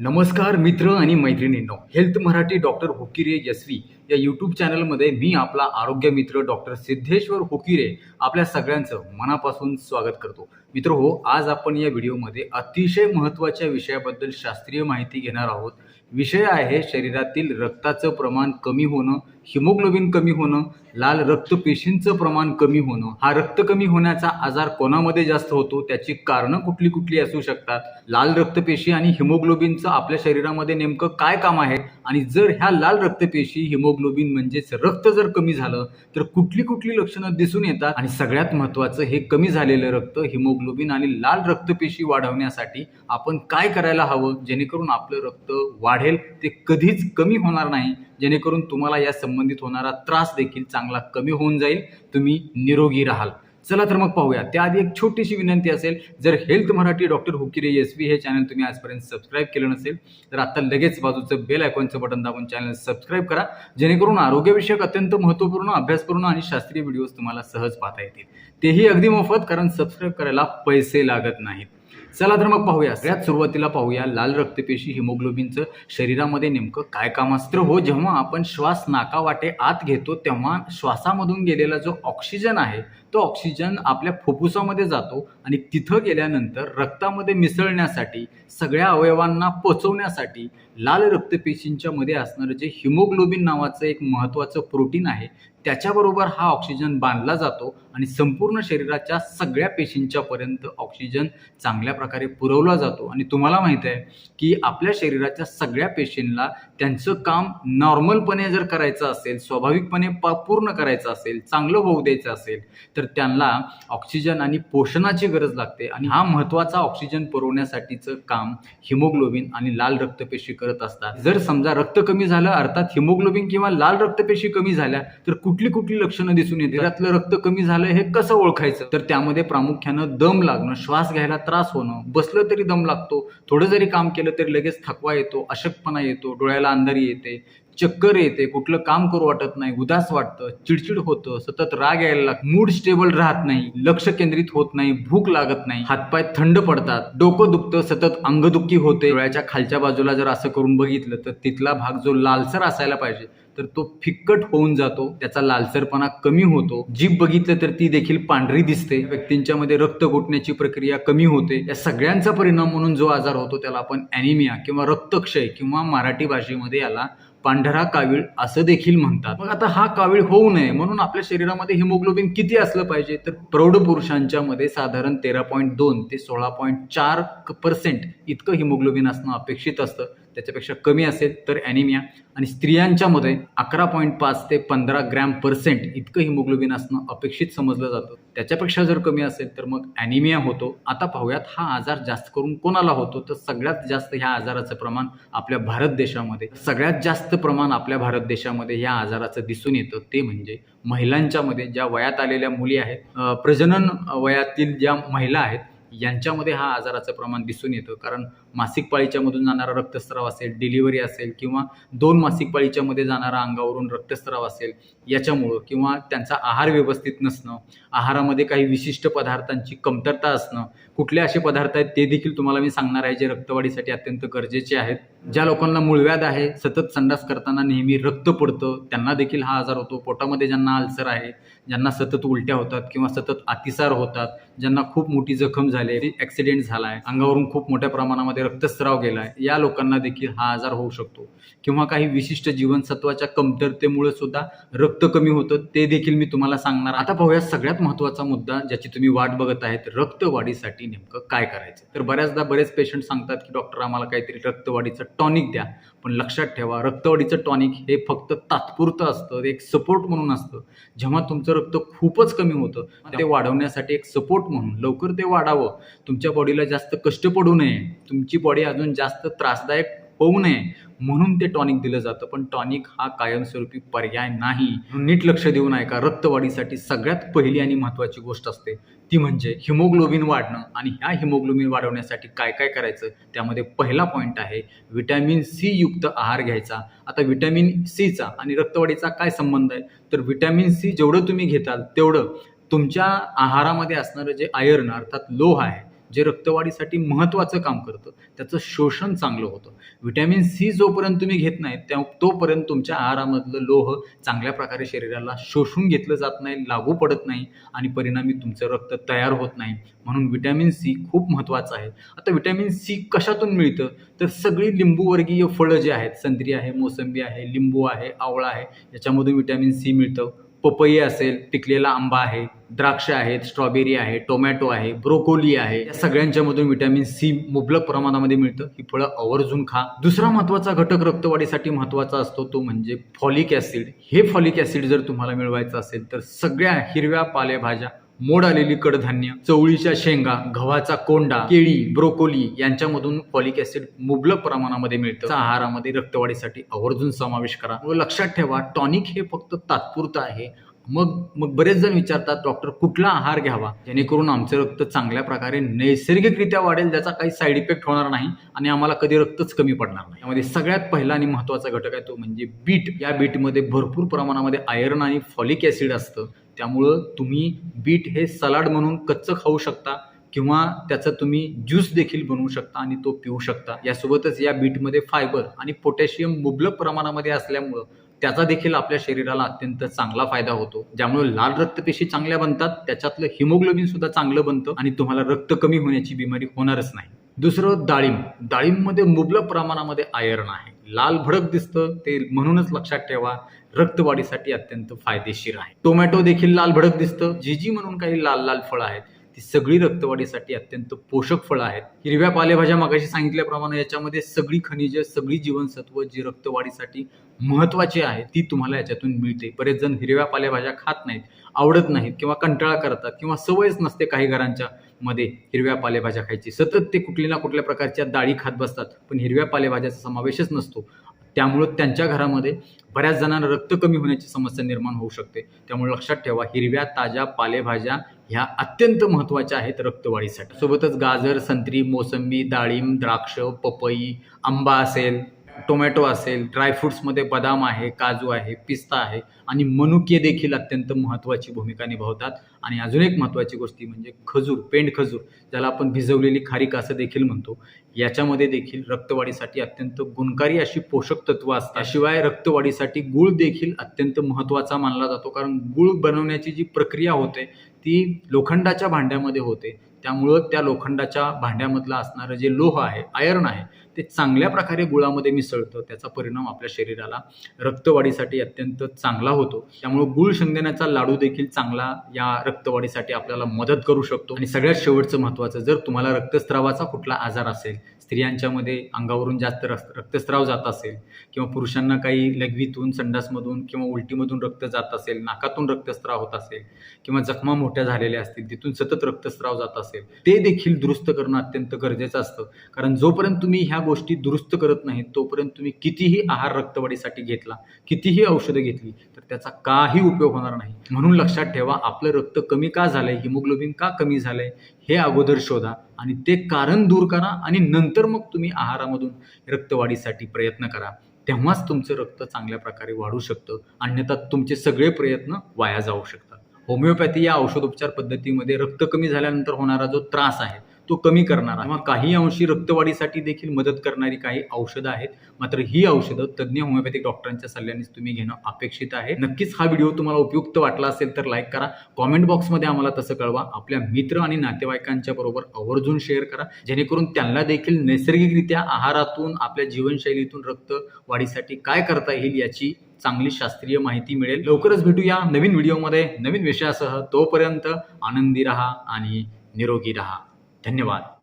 नमस्कार मित्र आणि मैत्रिणींनो हेल्थ मराठी डॉक्टर हुकिरे यशवी या यूट्यूब चॅनलमध्ये मी आपला आरोग्य मित्र डॉक्टर सिद्धेश्वर हुकिरे आपल्या सगळ्यांचं मनापासून स्वागत करतो. मित्र हो आज आपण या व्हिडिओमध्ये अतिशय महत्त्वाच्या विषयाबद्दल शास्त्रीय माहिती घेणार आहोत. विषय आहे शरीरातील रक्ताचं प्रमाण कमी होणं हिमोग्लोबिन कमी होणं लाल रक्तपेशींचं प्रमाण कमी होणं. हा रक्त कमी होण्याचा आजार कोणामध्ये जास्त होतो? त्याची कारणं कुठली कुठली असू शकतात? लाल रक्तपेशी आणि हिमोग्लोबिनचं आपल्या शरीरामध्ये नेमकं काय काम आहे? आणि जर ह्या लाल रक्तपेशी हिमोग्लोबिन म्हणजेच रक्त जर कमी झालं तर कुठली कुठली लक्षणं दिसून येतात? आणि सगळ्यात महत्त्वाचं हे कमी झालेलं रक्त हिमोग्लोबिन आणि लाल रक्तपेशी वाढवण्यासाठी आपण काय करायला हवं? जेणेकरून आपलं रक्त वाढ वाढेल ते कधीच कमी होणार नाही. जेणेकरून तुम्हाला या संबंधित होणारा त्रास देखील चांगला कमी होऊन जाईल. तुम्ही निरोगी राहाल. चला तर मग पाहूया. त्याआधी एक छोटीशी विनंती असेल जर हेल्थ मराठी डॉक्टर हुकिरे एस हे चॅनल तुम्ही आजपर्यंत सबस्क्राईब केलं नसेल तर आता लगेच बाजूचं बेल आयकॉनचं बटन दाबून चॅनल सबस्क्राईब करा. जेणेकरून आरोग्यविषयक अत्यंत महत्त्वपूर्ण अभ्यासपूर्ण आणि शास्त्रीय व्हिडिओज तुम्हाला सहज पाहता येतील. तेही अगदी मोफत कारण सबस्क्राईब करायला पैसे लागत नाहीत. चला तर मग पाहूया. सगळ्यात सुरुवातीला पाहूया. लाल रक्तपेशी हिमोग्लोबिनचं शरीरामध्ये नेमकं काय काम असतं तर हो जेव्हा आपण श्वास नाकावाटे आत घेतो तेव्हा श्वासामधून गेलेला जो ऑक्सिजन आहे तो ऑक्सिजन आपल्या फुफ्फुसामध्ये जातो आणि तिथं गेल्यानंतर रक्तामध्ये मिसळण्यासाठी सगळ्या अवयवांना पोचवण्यासाठी लाल रक्तपेशींच्या मध्ये असणारं जे हिमोग्लोबिन नावाचं एक महत्त्वाचं प्रोटीन आहे त्याच्याबरोबर हा ऑक्सिजन बांधला जातो आणि संपूर्ण शरीराच्या सगळ्या पेशींच्या पर्यंत ऑक्सिजन चांगल्या प्रकारे पुरवला जातो. आणि तुम्हाला माहीत आहे की आपल्या शरीराच्या सगळ्या पेशींना त्यांचं काम नॉर्मलपणे जर करायचं असेल स्वाभाविकपणे प पूर्ण करायचं असेल चांगलं होऊ द्यायचं असेल तर त्यांना ऑक्सिजन आणि पोषणाची गरज लागते. आणि हा महत्त्वाचा ऑक्सिजन पुरवण्यासाठीचं काम हिमोग्लोबिन आणि लाल रक्तपेशी करत असतात. जर समजा रक्त कमी झालं अर्थात हिमोग्लोबिन किंवा लाल रक्तपेशी कमी झाल्या तर कुठली कुठली लक्षणं दिसून येते त्यातलं रक्त कमी झालं हे कसं ओळखायचं? तर त्यामध्ये प्रामुख्यानं दम लागणं श्वास घ्यायला त्रास होणं बसलं तरी दम लागतो थोडं जरी काम केलं तरी लगेच थकवा येतो अशक्तपणा येतो डोळ्याला अंधारी येते चक्कर येते कुठलं काम करू वाटत नाही उदास वाटतं चिडचिड होतं सतत राग यायला लागतं मूड स्टेबल राहत नाही लक्ष केंद्रित होत नाही भूक लागत नाही हातपाय थंड पडतात डोकं दुखतं सतत अंगदुखी होते. डोळ्याच्या खालच्या बाजूला जर असं करून बघितलं तर तिथला भाग जो लालसर असायला पाहिजे तर तो फिक्कट होऊन जातो त्याचा लालसरपणा कमी होतो. जीभ बघितलं तर ती देखील पांढरी दिसते. व्यक्तींच्या मध्ये रक्त घुटण्याची प्रक्रिया कमी होते. या सगळ्यांचा परिणाम म्हणून जो आजार होतो त्याला आपण अॅनिमिया किंवा रक्तक्षय किंवा मराठी भाषेमध्ये याला पांढरा कावीळ असं देखील म्हणतात. मग आता हा कावीळ होऊ नये म्हणून आपल्या शरीरामध्ये हिमोग्लोबिन किती असलं पाहिजे? तर प्रौढ पुरुषांच्या मध्ये साधारण तेरा पॉईंट दोन ते सोळा पॉईंट चार पर्सेंट इतकं हिमोग्लोबिन असणं अपेक्षित असतं. त्याच्यापेक्षा कमी असेल तर ॲनिमिया आणि स्त्रियांच्यामध्ये अकरा पॉईंट पाच ते पंधरा ग्रॅम पर्सेंट इतकं हिमोग्लोबिन असणं अपेक्षित समजलं जातं. त्याच्यापेक्षा जर कमी असेल तर मग ॲनिमिया होतो. आता पाहूयात हा आजार जास्त करून कोणाला होतो? तर सगळ्यात जास्त ह्या आजाराचं प्रमाण आपल्या भारत देशामध्ये. सगळ्यात जास्त प्रमाण आपल्या भारत देशामध्ये ह्या आजाराचं दिसून येतं. ते म्हणजे महिलांच्यामध्ये ज्या वयात आलेल्या मुली आहेत प्रजनन वयातील ज्या महिला आहेत यांच्यामध्ये हा आजाराचं प्रमाण दिसून येतं. कारण मासिक पाळीच्यामधून जाणारा रक्तस्राव असेल डिलिव्हरी असेल किंवा दोन मासिक पाळीच्यामध्ये जाणारा अंगावरून रक्तस्राव असेल याच्यामुळं किंवा त्यांचा आहार व्यवस्थित नसणं आहारामध्ये काही विशिष्ट पदार्थांची कमतरता असणं कुठले असे पदार्थ आहेत ते देखील तुम्हाला मी सांगणार आहे जे रक्तवाढीसाठी अत्यंत गरजेचे आहेत. ज्या लोकांना मूळव्याध आहे सतत संडास करताना नेहमी रक्त पडतं त्यांना देखील हा आजार होतो. पोटामध्ये ज्यांना अल्सर आहे ज्यांना सतत उलट्या होतात किंवा सतत अतिसार होतात ज्यांना खूप मोठी जखम झाली ॲक्सिडेंट झाला आहे अंगावरून खूप मोठ्या प्रमाणामध्ये रक्तस्राव गेला आहे या लोकांना देखील हा आजार होऊ शकतो. किंवा काही विशिष्ट जीवनसत्वाच्या कमतरतेमुळे सुद्धा रक्त कमी होतं ते देखील मी तुम्हाला सांगणार आता पाहूया सगळ्यात महत्त्वाचा मुद्दा ज्याची तुम्ही वाट बघत आहेत रक्तवाढीसाठी नेमकं काय करायचं? तर बऱ्याचदा बरेच पेशंट सांगतात की डॉक्टर आम्हाला काहीतरी रक्तवाढीचं टॉनिक द्या. पण लक्षात ठेवा रक्तवाढीचं टॉनिक हे फक्त तात्पुरतं असतं एक सपोर्ट म्हणून असतं. जेव्हा तुमचं रक्त खूपच कमी होतं ते वाढवण्यासाठी एक सपोर्ट म्हणून लवकर ते वाढावं. तुमच्या बॉडीला जास्त कष्ट पडू नये. तुमची बॉडी अजून जास्त त्रासदायक होऊ नये म्हणून ते टॉनिक दिलं जातं. पण टॉनिक हा कायमस्वरूपी पर्याय नाही. नीट लक्ष देऊन ऐका. रक्तवाढीसाठी सगळ्यात पहिली आणि महत्त्वाची गोष्ट असते ती म्हणजे हिमोग्लोबिन वाढणं. आणि ह्या हिमोग्लोबिन वाढवण्यासाठी काय काय करायचं? त्यामध्ये पहिला पॉईंट आहे विटॅमिन सी युक्त आहार घ्यायचा. आता विटॅमिन सीचा आणि रक्तवाढीचा काय संबंध आहे? तर विटॅमिन सी जेवढं तुम्ही घेताल तेवढं तुमच्या आहारामध्ये असणारं जे आयर्न अर्थात लोह आहे जे रक्तवाढीसाठी महत्त्वाचं काम करतं त्याचं शोषण चांगलं होतं. व्हिटॅमिन सी जोपर्यंत तुम्ही घेत नाही त्या तोपर्यंत तुमच्या आहारामधलं लोह चांगल्या प्रकारे शरीराला शोषून घेतलं जात नाही लागू पडत नाही आणि परिणामी तुमचं रक्त तयार होत नाही. म्हणून व्हिटॅमिन सी खूप महत्त्वाचं आहे. आता व्हिटॅमिन सी कशातून मिळतं? तर सगळी लिंबूवर्गीय फळं जी आहेत संत्री आहे मोसंबी आहे लिंबू आहे आवळा आहे याच्यामधून व्हिटॅमिन सी मिळतं. पपई असेल पिकलेला आंबा आहे द्राक्ष आहेत स्ट्रॉबेरी आहे टोमॅटो आहे ब्रोकोली आहे या सगळ्यांच्यामधून व्हिटॅमिन सी मुबलक प्रमाणामध्ये मिळतं. ही फळं आवर्जून खा. दुसरा महत्त्वाचा घटक रक्तवाढीसाठी महत्त्वाचा असतो तो म्हणजे फॉलिक ॲसिड हे फॉलिक ॲसिड जर तुम्हाला मिळवायचं असेल तर सगळ्या हिरव्या पालेभाज्या मोड आलेली कडधान्य चवळीच्या शेंगा गव्हाचा कोंडा केळी ब्रोकोली यांच्यामधून फॉलिक ॲसिड मुबलक प्रमाणामध्ये मिळतं. आहारामध्ये रक्तवाढीसाठी आवर्जून समावेश करा. व लक्षात ठेवा टॉनिक हे फक्त तात्पुरतं आहे. मग मग बरेच जण विचारतात डॉक्टर कुठला आहार घ्यावा? जेणेकरून आमचं रक्त चांगल्या प्रकारे नैसर्गिकरित्या वाढेल ज्याचा काही साईड इफेक्ट होणार नाही आणि आम्हाला कधी रक्तच कमी पडणार नाही. यामध्ये सगळ्यात पहिला आणि महत्त्वाचा घटक आहे तो म्हणजे बीट. या बीटमध्ये भरपूर प्रमाणामध्ये आयर्न आणि फॉलिक ॲसिड असतं. त्यामुळं तुम्ही बीट हे सलाड म्हणून कच्चं खाऊ शकता किंवा त्याचा तुम्ही ज्यूस देखील बनवू शकता आणि तो पिऊ शकता. यासोबतच या बीटमध्ये फायबर आणि पोटॅशियम मुबलक प्रमाणामध्ये असल्यामुळं त्याचा देखील आपल्या शरीराला अत्यंत चांगला फायदा होतो. ज्यामुळे लाल रक्तपेशी चांगल्या बनतात त्याच्यातलं हिमोग्लोबिन सुद्धा चांगलं बनतं आणि तुम्हाला रक्त कमी होण्याची बिमारी होणारच नाही. दुसरं डाळिंब. डाळिंबमध्ये मुबलक प्रमाणामध्ये आयर्न आहे. लाल भडक दिसतं ते म्हणूनच लक्षात ठेवा. रक्तवाढीसाठी अत्यंत फायदेशीर आहे. टोमॅटो देखील लाल भडक दिसतं. जी जी म्हणून काही लाल लाल फळं आहेत ती सगळी रक्तवाढीसाठी अत्यंत पोषक फळं आहेत. हिरव्या पालेभाज्या मागाशी सांगितल्याप्रमाणे याच्यामध्ये सगळी खनिजे सगळी जीवनसत्व जी रक्तवाढीसाठी महत्त्वाची आहे ती तुम्हाला याच्यातून मिळते. बरेच जण हिरव्या पालेभाज्या खात नाहीत. आवडत नाहीत किंवा कंटाळा करतात किंवा सवयच नसते काही घरांच्या मध्ये हिरव्या पालेभाज्या खायची. सतत ते कुठल्या ना कुठल्या प्रकारच्या डाळी खात बसतात पण हिरव्या पालेभाज्याचा समावेशच नसतो. त्यामुळं त्यांच्या घरामध्ये बऱ्याच जणांना रक्त कमी होण्याची समस्या निर्माण होऊ शकते. त्यामुळे लक्षात ठेवा हिरव्या ताज्या पालेभाज्या ह्या अत्यंत महत्त्वाच्या आहेत रक्तवाढीसाठी. सोबतच गाजर संत्री मोसंबी डाळिंब द्राक्ष पपई आंबा असेल टोमॅटो असेल ड्रायफ्रुट्समध्ये बदाम आहे काजू आहे पिस्ता आहे आणि मनुके देखील अत्यंत महत्त्वाची भूमिका निभावतात. आणि अजून एक महत्त्वाची गोष्टी म्हणजे खजूर पेंड खजूर ज्याला आपण भिजवलेली खारीक असं देखील म्हणतो याच्यामध्ये देखील रक्तवाढीसाठी अत्यंत गुणकारी अशी पोषक तत्व असतात. शिवाय रक्तवाढीसाठी गुळ देखील अत्यंत महत्त्वाचा मानला जातो. कारण गुळ बनवण्याची जी प्रक्रिया होते ती लोखंडाच्या भांड्यामध्ये होते. त्यामुळं त्या लोखंडाच्या भांड्यामधलं असणारं जे लोह आहे आयर्न आहे ते चांगल्या प्रकारे गुळामध्ये मिसळतं त्याचा परिणाम आपल्या शरीराला रक्तवाढीसाठी अत्यंत चांगला होतो. त्यामुळं गुळ शेंगदाण्याचा लाडू देखील चांगला या रक्तवाढीसाठी आपल्याला मदत करू शकतो. आणि सगळ्यात शेवटचं महत्त्वाचं जर तुम्हाला रक्तस्रावाचा कुठला आजार असेल स्त्रियांच्यामध्ये अंगावरून जास्त रक्तस्राव जात असेल किंवा पुरुषांना काही लघवीतून संडासमधून किंवा उलटीमधून रक्त जात असेल नाकातून रक्तस्राव होत असेल किंवा जखमा मोठ्या झालेल्या असतील तिथून सतत रक्तस्राव जात असेल ते देखील दुरुस्त करणं अत्यंत गरजेचं असतं. कारण जोपर्यंत तुम्ही ह्या गोष्टी दुरुस्त करत नाहीत तोपर्यंत तुम्ही कितीही आहार रक्तवाढीसाठी घेतला कितीही औषधं घेतली तर त्याचा काही उपयोग होणार नाही. म्हणून लक्षात ठेवा आपलं रक्त कमी का झालंय हिमोग्लोबिन का कमी झालंय हे अगोदर शोधा आणि ते कारण दूर करा आणि नंतर मग तुम्ही आहारामधून रक्तवाढीसाठी प्रयत्न करा. तेव्हाच तुमचं रक्त चांगल्या प्रकारे वाढू शकतं. अन्यथा तुमचे सगळे प्रयत्न वाया जाऊ शकतात. होमिओपॅथी या औषधोपचार पद्धतीमध्ये रक्त कमी झाल्यानंतर होणारा जो त्रास आहे तो कमी करणारा किंवा काही अंशी रक्तवाढीसाठी देखील मदत करणारी काही औषधं आहेत. मात्र ही औषधं तज्ज्ञ होमिओपॅथिक डॉक्टरांच्या सल्ल्यानेच तुम्ही घेणं अपेक्षित आहे. नक्कीच हा व्हिडिओ तुम्हाला उपयुक्त वाटला असेल तर लाईक करा. कॉमेंट बॉक्समध्ये आम्हाला तसं कळवा. आपल्या मित्र आणि नातेवाईकांच्या बरोबर आवर्जून शेअर करा. जेणेकरून त्यांना देखील नैसर्गिकरित्या आहारातून आपल्या जीवनशैलीतून रक्त वाढीसाठी काय करता येईल याची चांगली शास्त्रीय माहिती मिळेल. लवकरच भेटूया नवीन व्हिडिओमध्ये. नवीन विषयासह तोपर्यंत आनंदी रहा आणि निरोगी रहा. धन्यवाद.